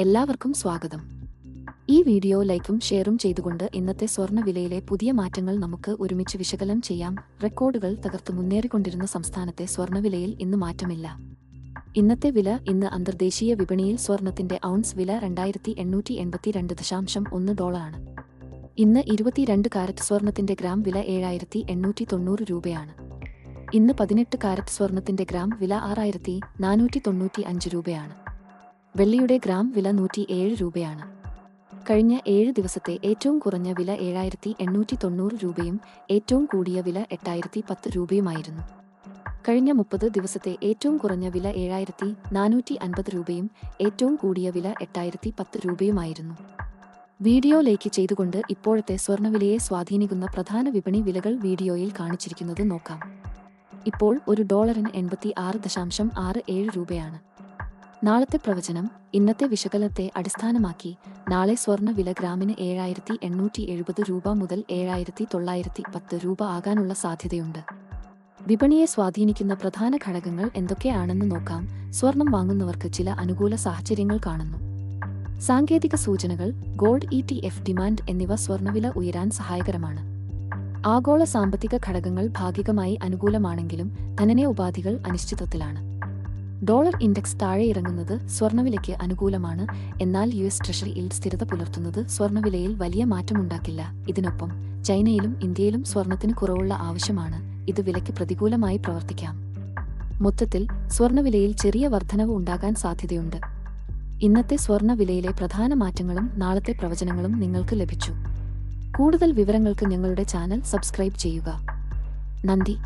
എല്ലാവർക്കും സ്വാഗതം. ഈ വീഡിയോ ലൈക്കും ഷെയറും ചെയ്തുകൊണ്ട് ഇന്നത്തെ സ്വർണ വിലയിലെ പുതിയ മാറ്റങ്ങൾ നമുക്ക് ഒരുമിച്ച് വിശകലനം ചെയ്യാം. റെക്കോർഡുകൾ തകർത്ത് മുന്നേറിക്കൊണ്ടിരുന്ന സംസ്ഥാനത്തെ സ്വർണവിലയിൽ ഇന്ന് മാറ്റമില്ല. ഇന്നത്തെ വില ഇന്ന് അന്തർദേശീയ വിപണിയിൽ സ്വർണത്തിന്റെ ഔൺസ് വില രണ്ടായിരത്തി എണ്ണൂറ്റി എൺപത്തിരണ്ട് ദശാംശം ഒന്ന് ഡോളറാണ്. ഇന്ന് ഇരുപത്തിരണ്ട് കാരറ്റ് സ്വർണത്തിന്റെ ഗ്രാം വില ഏഴായിരത്തി എണ്ണൂറ്റി തൊണ്ണൂറ് രൂപയാണ്. ഇന്ന് പതിനെട്ട് കാരറ്റ് സ്വർണത്തിന്റെ ഗ്രാം വില ആറായിരത്തി നാനൂറ്റി തൊണ്ണൂറ്റി അഞ്ച് രൂപയാണ്. വെള്ളിയുടെ ഗ്രാം വില നൂറ്റി ഏഴ് രൂപയാണ്. കഴിഞ്ഞ ഏഴ് ദിവസത്തെ ഏറ്റവും കുറഞ്ഞ വില ഏഴായിരത്തി എണ്ണൂറ്റി തൊണ്ണൂറ് രൂപയും ഏറ്റവും കൂടിയ വില എട്ടായിരത്തി പത്ത് രൂപയുമായിരുന്നു. കഴിഞ്ഞ മുപ്പത് ദിവസത്തെ ഏറ്റവും കുറഞ്ഞ വില ഏഴായിരത്തി നാനൂറ്റി അൻപത് രൂപയും ഏറ്റവും കൂടിയ വില എട്ടായിരത്തി പത്ത് രൂപയുമായിരുന്നു. വീഡിയോ ലൈക്ക് ചെയ്തുകൊണ്ട് ഇപ്പോഴത്തെ സ്വർണവിലയെ സ്വാധീനിക്കുന്ന പ്രധാന വിപണി വിലകൾ വീഡിയോയിൽ കാണിച്ചിരിക്കുന്നത് നോക്കാം. ഇപ്പോൾ ഒരു ഡോളറിന് എൺപത്തി ആറ് ദശാംശം ആറ് ഏഴ് രൂപയാണ്. നാളത്തെ പ്രവചനം ഇന്നത്തെ വിശകലനത്തെ അടിസ്ഥാനമാക്കി നാളെ സ്വർണ വില ഗ്രാമിന് ഏഴായിരത്തി എണ്ണൂറ്റി എഴുപത് രൂപ മുതൽ ഏഴായിരത്തി തൊള്ളായിരത്തി പത്ത് രൂപ ആകാനുള്ള സാധ്യതയുണ്ട്. വിപണിയെ സ്വാധീനിക്കുന്ന പ്രധാന ഘടകങ്ങൾ എന്തൊക്കെയാണെന്ന് നോക്കാം. സ്വർണം വാങ്ങുന്നവർക്ക് ചില അനുകൂല സാഹചര്യങ്ങൾ കാണുന്നു. സാങ്കേതിക സൂചനകൾ gold E T F demand എന്നിവ സ്വർണവില ഉയരാൻ സഹായകരമാണ്. ആഗോള സാമ്പത്തിക ഘടകങ്ങൾ ഭാഗികമായി അനുകൂലമാണെങ്കിലും ധനനയ ഉപാധികൾ അനിശ്ചിതത്വത്തിലാണ് ഡോളർ ഇൻഡെക്സ് താഴെ ഇറങ്ങുന്നത് സ്വർണവിലയ്ക്ക് അനുകൂലമാണ്. എന്നാൽ യു എസ് ട്രഷറിയിൽ സ്ഥിരത പുലർത്തുന്നത് സ്വർണവിലയിൽ വലിയ മാറ്റമുണ്ടാക്കില്ല. ഇതിനൊപ്പം ചൈനയിലും ഇന്ത്യയിലും സ്വർണത്തിന് കുറവുള്ള ആവശ്യമാണ്. ഇത് വിലയ്ക്ക് പ്രതികൂലമായി പ്രവർത്തിക്കാം. മൊത്തത്തിൽ സ്വർണവിലയിൽ ചെറിയ വർധനവ് ഉണ്ടാകാൻ സാധ്യതയുണ്ട്. ഇന്നത്തെ സ്വർണവിലയിലെ പ്രധാന മാറ്റങ്ങളും നാളത്തെ പ്രവചനങ്ങളും നിങ്ങൾക്ക് ലഭിച്ചു. കൂടുതൽ വിവരങ്ങൾക്ക് ഞങ്ങളുടെ ചാനൽ സബ്സ്ക്രൈബ് ചെയ്യുക. നന്ദി.